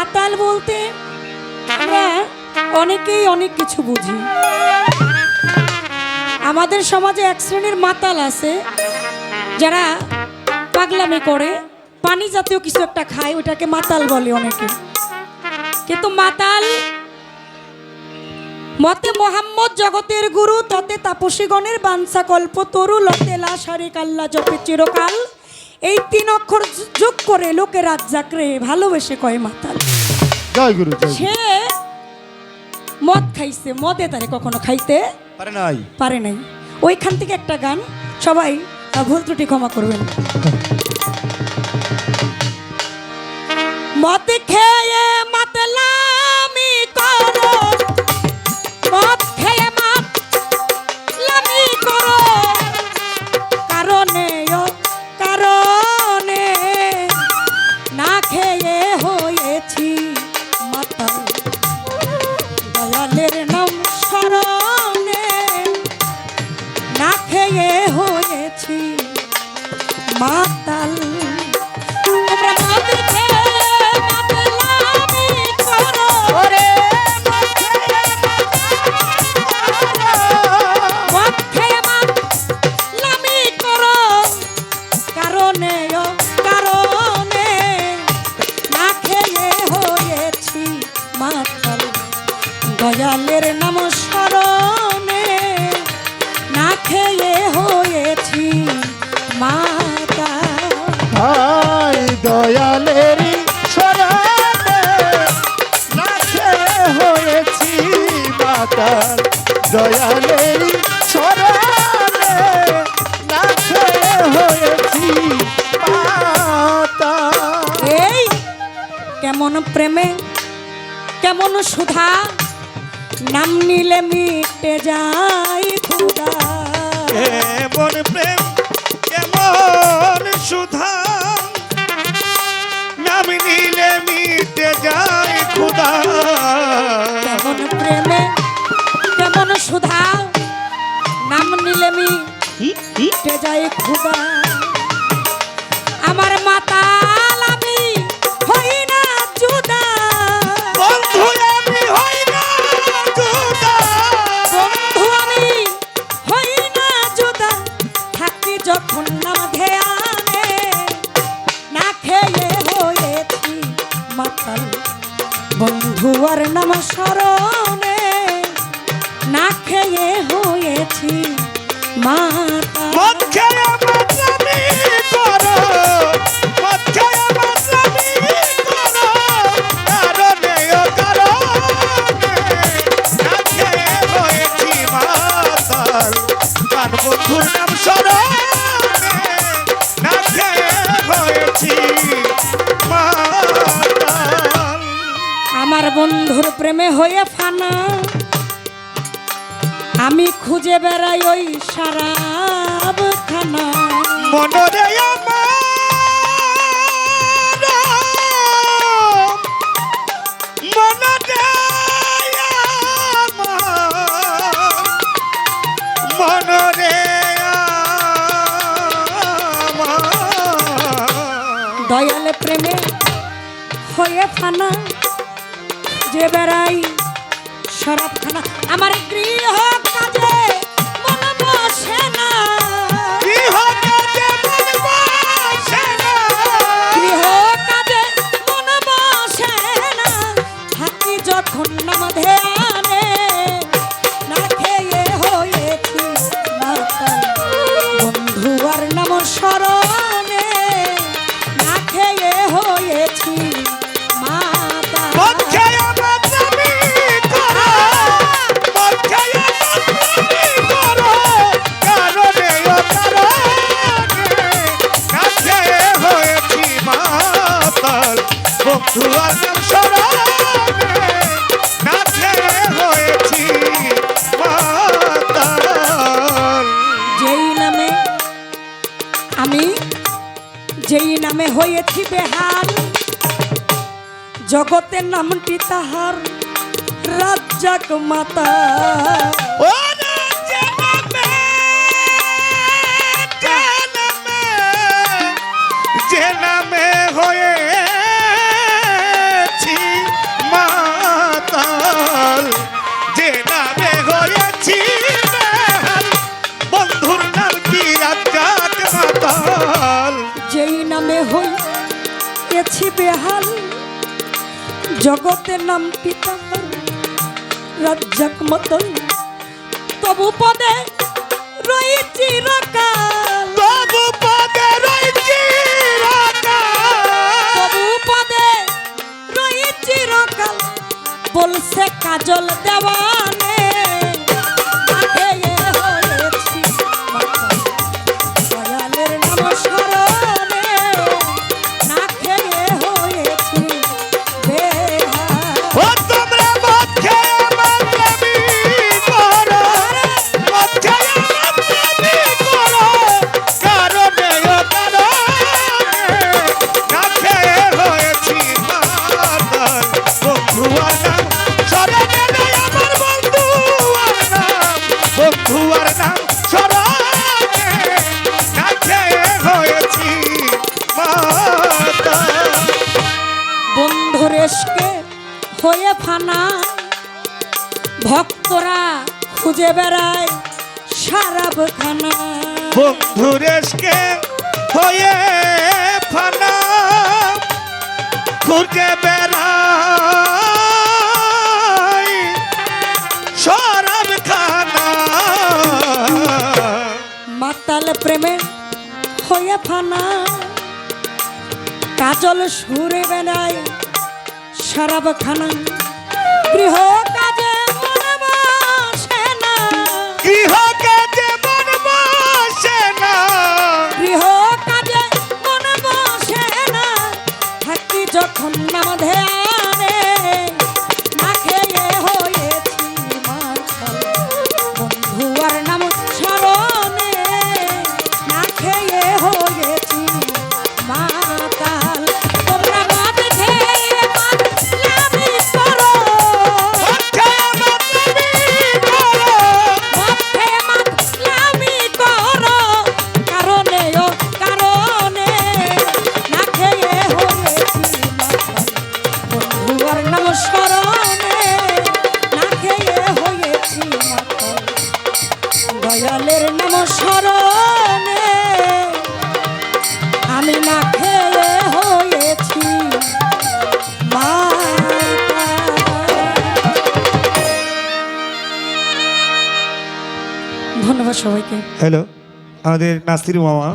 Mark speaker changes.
Speaker 1: মাতাল বলতে আমরা অনেকেই অনেক কিছু বুঝি। আমাদের সমাজে এক শ্রেণির মাতাল আছে, যারা পাগলামি করে, পানি জাতীয় কিছু একটা খায়, ওটাকে মাতাল বলে অনেকে। কিন্তু মাতাল মতে মোহাম্মদ জগতের গুরু, ততে তাপসীগণের বাঞ্ছা কল্প তরু, লতে লাশারে কাল্লা জপে চিরকাল। এই তিন অক্ষর যোগ করে লোকে রাজ্জাকরে ভালোবেসে কয় মাতাল
Speaker 2: জয় গুরু জয়
Speaker 1: সে মদ খাইছে মদে তারে কখনো খাইতে
Speaker 2: পারে নাই।
Speaker 1: পারে নাই। ওইখান থেকে একটা গান সবাই ভুল ত্রুটি ক্ষমা করবেন। মদ খেয়ে হয়েছি মাতাল। দয়ালের নাম স্মরণে না খেয়ে হয়েছি। মাতাল মাতাল। দয়ালের নাম স্মরণে না খেয়ে হয়েছি মাতা
Speaker 2: ভাই দয়ালেরই শরণে নাচে হয়েছি মাতা দয়ালেরই শরণে নাচে হয়েছি মাতা
Speaker 1: এই কেমন প্রেমে কেমন সুধা? নাম নিলে মিটে যায় খুদা
Speaker 3: কেমন প্রেম কেমন সুধা? নাম নিলে মিটে যায় খুদা
Speaker 1: কেমন প্রেমে কেমন সুধা? নাম নিলে মিটে যায় ক্ষুধা।
Speaker 3: বন্ধু
Speaker 1: আর নাম স্মরণে না খেয়ে হয়েছি মাতাল
Speaker 3: বন্ধুর
Speaker 1: প্রেমে হয়ে ফানা। আমি খুঁজে বেড়াই ওই সারাব খানা
Speaker 3: মনরে
Speaker 1: দয়াল প্রেমে হয়ে ফানা। যে বেড়াই সরব খানা আমার গৃহ কাজে যেই নামে আমি যেই নামে হয়েছি বেহাল জগতের নামটি তাহার রাজ্জাক মাতা। বেহাল। জগতের নাম পিতা রাজ্জাক মতন তবু পদে রই চিরকাল
Speaker 3: তবু পদে রয়েছি
Speaker 1: তবু পদে রই চিরকাল বলছে কাজল দেওয়ানে হয়ে ফানা। ভক্তরা খুঁজে বেড়ায় সারাব খানা।
Speaker 3: বন্ধুরেশকে হয়ে ফানা। খুঁজে খানা।
Speaker 1: মাতাল প্রেমের হয়ে ফানা। কাজল সুরে বেড়ায় সারাব খানা। গৃহ কাজে মনে বসে না।
Speaker 3: গৃহকে যেমন বসে না।
Speaker 1: গৃহ কাজে মনে বসে না। থাকি যখন নাম ধ্যানে সবাইকে।
Speaker 3: হ্যালো আমাদের নাসির মামা।